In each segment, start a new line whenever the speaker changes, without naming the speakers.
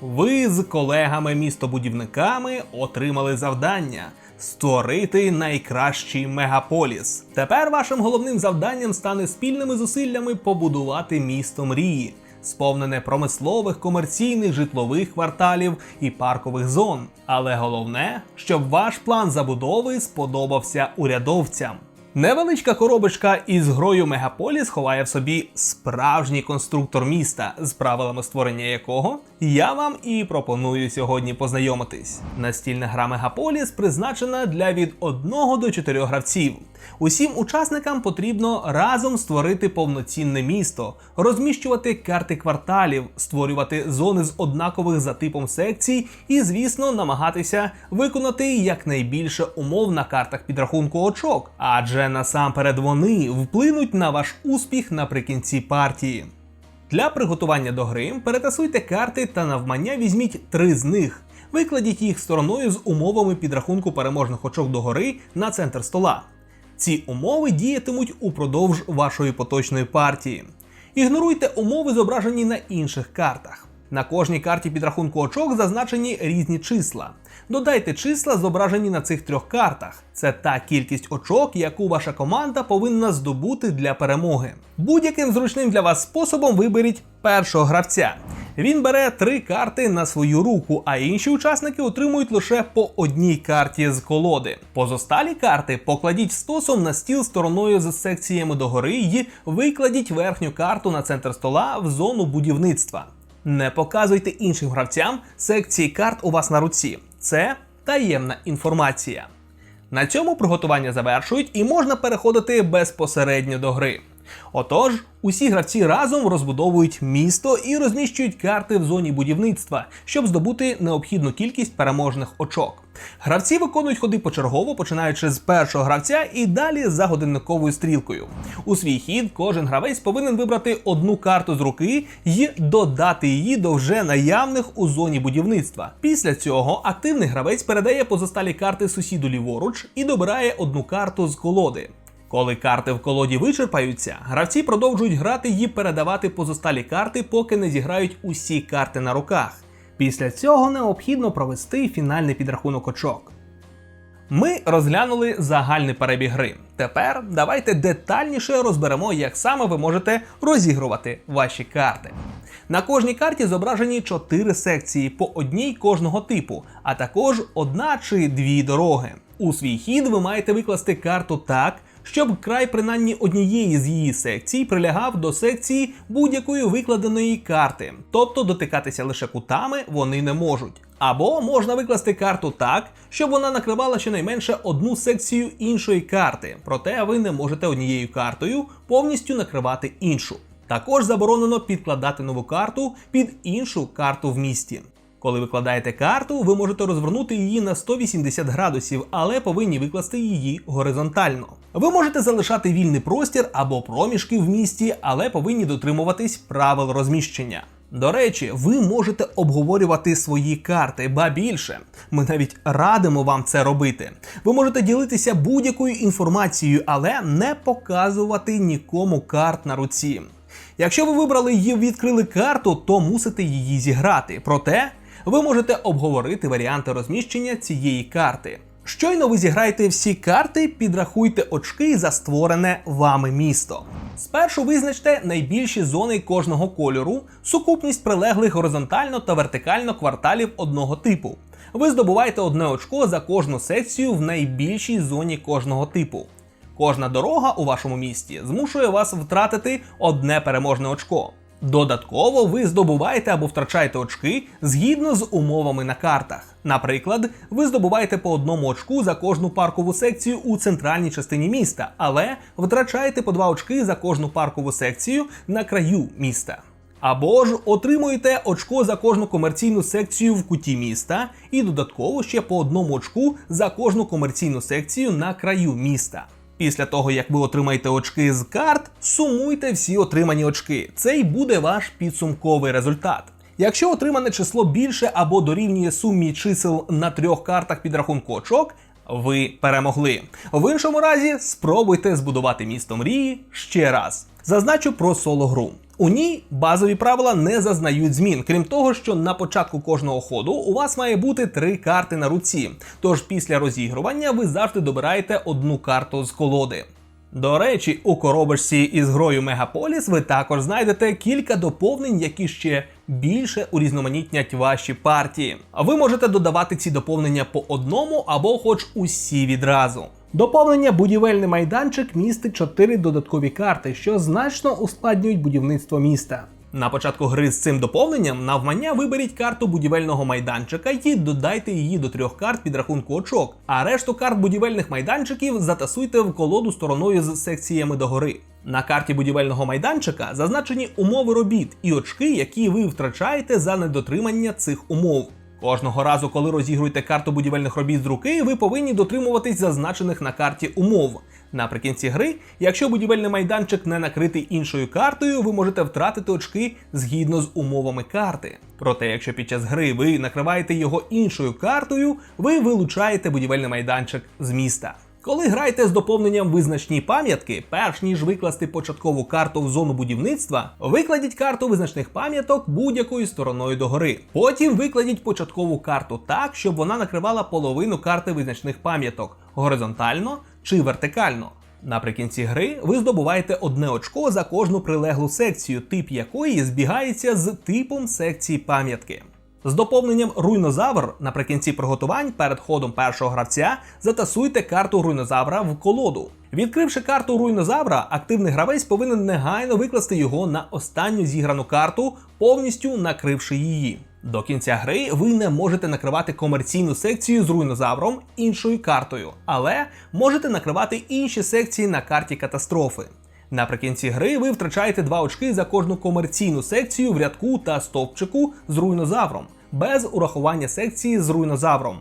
Ви з колегами-містобудівниками отримали завдання створити найкращий мегаполіс. Тепер вашим головним завданням стане спільними зусиллями побудувати місто мрії, сповнене промислових, комерційних, житлових кварталів і паркових зон. Але головне, щоб ваш план забудови сподобався урядовцям. Невеличка коробочка із грою Мегаполіс ховає в собі справжній конструктор міста, з правилами створення якого я вам і пропоную сьогодні познайомитись. Настільна гра Мегаполіс призначена для від 1 до 4 гравців. Усім учасникам потрібно разом створити повноцінне місто, розміщувати карти кварталів, створювати зони з однакових за типом секцій і, звісно, намагатися виконати якнайбільше умов на картах підрахунку очок, адже насамперед вони вплинуть на ваш успіх наприкінці партії. Для приготування до гри перетасуйте карти та навмання візьміть три з них. Викладіть їх стороною з умовами підрахунку переможних очок до гори на центр стола. Ці умови діятимуть упродовж вашої поточної партії. Ігноруйте умови, зображені на інших картах. На кожній карті підрахунку очок зазначені різні числа. Додайте числа, зображені на цих трьох картах. Це та кількість очок, яку ваша команда повинна здобути для перемоги. Будь-яким зручним для вас способом виберіть першого гравця. Він бере три карти на свою руку, а інші учасники отримують лише по одній карті з колоди. Позосталі карти покладіть стосом на стіл стороною з секціями догори і викладіть верхню карту на центр стола в зону будівництва. Не показуйте іншим гравцям секції карт у вас на руці. Це таємна інформація. На цьому приготування завершують і можна переходити безпосередньо до гри. Отож, усі гравці разом розбудовують місто і розміщують карти в зоні будівництва, щоб здобути необхідну кількість переможних очок. Гравці виконують ходи почергово, починаючи з першого гравця і далі за годинниковою стрілкою. У свій хід кожен гравець повинен вибрати одну карту з руки і додати її до вже наявних у зоні будівництва. Після цього активний гравець передає позосталі карти сусіду ліворуч і добирає одну карту з колоди. Коли карти в колоді вичерпаються, гравці продовжують грати і передавати позосталі карти, поки не зіграють усі карти на руках. Після цього необхідно провести фінальний підрахунок очок. Ми розглянули загальний перебіг гри. Тепер давайте детальніше розберемо, як саме ви можете розігрувати ваші карти. На кожній карті зображені 4 секції по одній кожного типу, а також одна чи дві дороги. У свій хід ви маєте викласти карту так, щоб край принаймні однієї з її секцій прилягав до секції будь-якої викладеної карти, тобто дотикатися лише кутами вони не можуть. Або можна викласти карту так, щоб вона накривала щонайменше одну секцію іншої карти, проте ви не можете однією картою повністю накривати іншу. Також заборонено підкладати нову карту під іншу карту в місті. Коли викладаєте карту, ви можете розвернути її на 180 градусів, але повинні викласти її горизонтально. Ви можете залишати вільний простір або проміжки в місті, але повинні дотримуватись правил розміщення. До речі, ви можете обговорювати свої карти, ба більше. Ми навіть радимо вам це робити. Ви можете ділитися будь-якою інформацією, але не показувати нікому карт на руці. Якщо ви вибрали і відкрили карту, то мусите її зіграти. Проте ви можете обговорити варіанти розміщення цієї карти. Щойно ви зіграєте всі карти, підрахуйте очки за створене вами місто. Спершу визначте найбільші зони кожного кольору, сукупність прилеглих горизонтально та вертикально кварталів одного типу. Ви здобуваєте одне очко за кожну секцію в найбільшій зоні кожного типу. Кожна дорога у вашому місті змушує вас втратити одне переможне очко. Додатково ви здобуваєте або втрачаєте очки згідно з умовами на картах. Наприклад, ви здобуваєте по одному очку за кожну паркову секцію у центральній частині міста, але втрачаєте по два очки за кожну паркову секцію на краю міста. Або ж отримуєте очко за кожну комерційну секцію в куті міста, і додатково ще по одному очку за кожну комерційну секцію на краю міста. Після того, як ви отримаєте очки з карт, сумуйте всі отримані очки. Це й буде ваш підсумковий результат. Якщо отримане число більше або дорівнює сумі чисел на трьох картах підрахунку очок, ви перемогли. В іншому разі спробуйте збудувати місто мрії ще раз. Зазначу про соло гру. У ній базові правила не зазнають змін, крім того, що на початку кожного ходу у вас має бути три карти на руці. Тож після розігрування ви завжди добираєте одну карту з колоди. До речі, у коробочці із грою Мегаполіс ви також знайдете кілька доповнень, які ще більше урізноманітнять ваші партії. А ви можете додавати ці доповнення по одному або хоч усі відразу. Доповнення будівельний майданчик містить 4 додаткові карти, що значно ускладнюють будівництво міста. На початку гри з цим доповненням навмання виберіть карту будівельного майданчика і додайте її до трьох карт під рахунку очок, а решту карт будівельних майданчиків затасуйте в колоду стороною з секціями догори. На карті будівельного майданчика зазначені умови робіт і очки, які ви втрачаєте за недотримання цих умов. Кожного разу, коли розігруєте карту будівельних робіт з руки, ви повинні дотримуватись зазначених на карті умов. Наприкінці гри, якщо будівельний майданчик не накритий іншою картою, ви можете втратити очки згідно з умовами карти. Проте, якщо під час гри ви накриваєте його іншою картою, ви вилучаєте будівельний майданчик з міста. Коли граєте з доповненням визначні пам'ятки, перш ніж викласти початкову карту в зону будівництва, викладіть карту визначних пам'яток будь-якою стороною догори. Потім викладіть початкову карту так, щоб вона накривала половину карти визначних пам'яток горизонтально чи вертикально. Наприкінці гри ви здобуваєте одне очко за кожну прилеглу секцію, тип якої збігається з типом секції пам'ятки. З доповненням руйнозавр наприкінці приготувань перед ходом першого гравця затасуйте карту руйнозавра в колоду. Відкривши карту руйнозавра, активний гравець повинен негайно викласти його на останню зіграну карту, повністю накривши її. До кінця гри ви не можете накривати комерційну секцію з руйнозавром іншою картою, але можете накривати інші секції на карті катастрофи. Наприкінці гри ви втрачаєте 2 очки за кожну комерційну секцію в рядку та стовпчику з руйнозавром, без урахування секції з руйнозавром.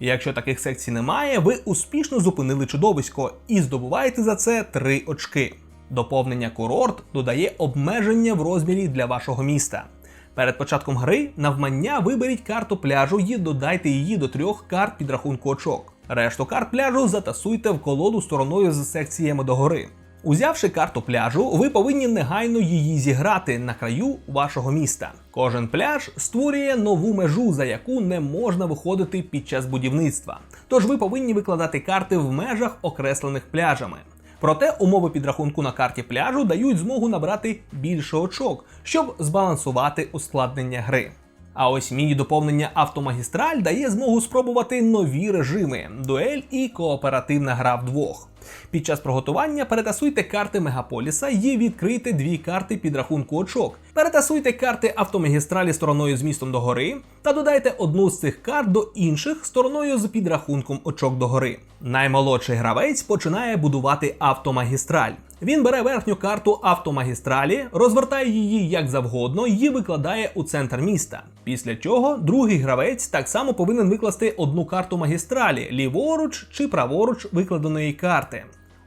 Якщо таких секцій немає, ви успішно зупинили чудовисько і здобуваєте за це 3 очки. Доповнення курорт додає обмеження в розмірі для вашого міста. Перед початком гри навмання виберіть карту пляжу і додайте її до трьох карт підрахунку очок. Решту карт пляжу затасуйте в колоду стороною з секціями догори. Узявши карту пляжу, ви повинні негайно її зіграти на краю вашого міста. Кожен пляж створює нову межу, за яку не можна виходити під час будівництва. Тож ви повинні викладати карти в межах, окреслених пляжами. Проте умови підрахунку на карті пляжу дають змогу набрати більше очок, щоб збалансувати ускладнення гри. А ось міні-доповнення автомагістраль дає змогу спробувати нові режими дуель і кооперативна гра вдвох. Під час приготування перетасуйте карти Мегаполіса і відкрийте дві карти підрахунку очок. Перетасуйте карти автомагістралі стороною з містом догори та додайте одну з цих карт до інших стороною з підрахунком очок догори. Наймолодший гравець починає будувати автомагістраль. Він бере верхню карту автомагістралі, розвертає її як завгодно і викладає у центр міста. Після чого другий гравець так само повинен викласти одну карту магістралі ліворуч чи праворуч викладеної карти.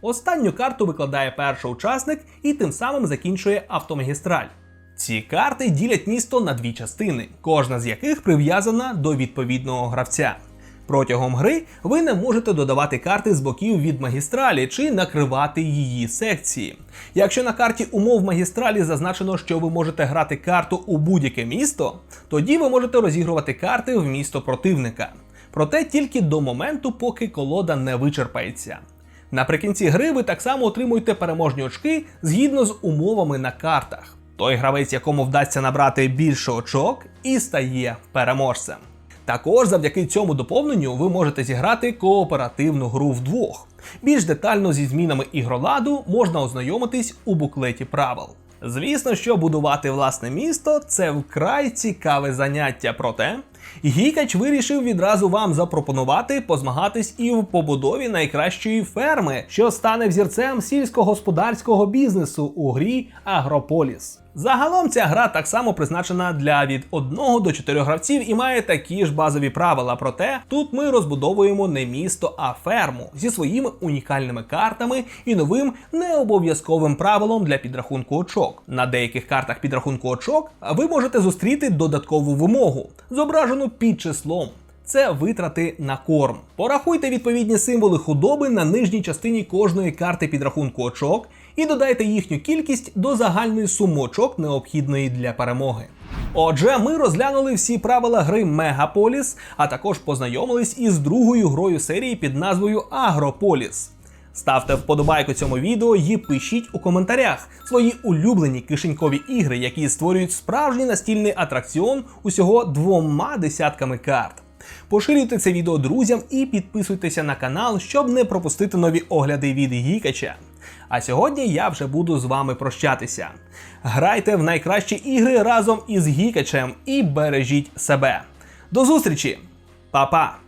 Останню карту викладає перший учасник і тим самим закінчує автомагістраль. Ці карти ділять місто на дві частини, кожна з яких прив'язана до відповідного гравця. Протягом гри ви не можете додавати карти з боків від магістралі чи накривати її секції. Якщо на карті умов магістралі зазначено, що ви можете грати карту у будь-яке місто, тоді ви можете розігрувати карти в місто противника. Проте тільки до моменту, поки колода не вичерпається. Наприкінці гри ви так само отримуєте переможні очки згідно з умовами на картах. Той гравець, якому вдасться набрати більше очок, і стає переможцем. Також завдяки цьому доповненню ви можете зіграти кооперативну гру вдвох. Більш детально зі змінами ігроладу можна ознайомитись у буклеті правил. Звісно, що будувати власне місто це вкрай цікаве заняття. Проте Гікач вирішив відразу вам запропонувати позмагатись і в побудові найкращої ферми, що стане взірцем сільськогосподарського бізнесу у грі Агрополіс. Загалом ця гра так само призначена для від 1 до 4 гравців і має такі ж базові правила. Проте тут ми розбудовуємо не місто, а ферму зі своїми унікальними картами і новим необов'язковим правилом для підрахунку очок. На деяких картах підрахунку очок ви можете зустріти додаткову вимогу, зображену під числом. це витрати на корм. Порахуйте відповідні символи худоби на нижній частині кожної карти підрахунку очок і додайте їхню кількість до загальної суми очок, необхідної для перемоги. Отже, ми розглянули всі правила гри Мегаполіс, а також познайомились із другою грою серії під назвою Агрополіс. Ставте вподобайку цьому відео і пишіть у коментарях свої улюблені кишенькові ігри, які створюють справжній настільний атракціон усього двома десятками карт. Поширюйте це відео друзям і підписуйтеся на канал, щоб не пропустити нові огляди від Гікача. А сьогодні я вже буду з вами прощатися. Грайте в найкращі ігри разом із Гікачем і бережіть себе. До зустрічі, Па-па!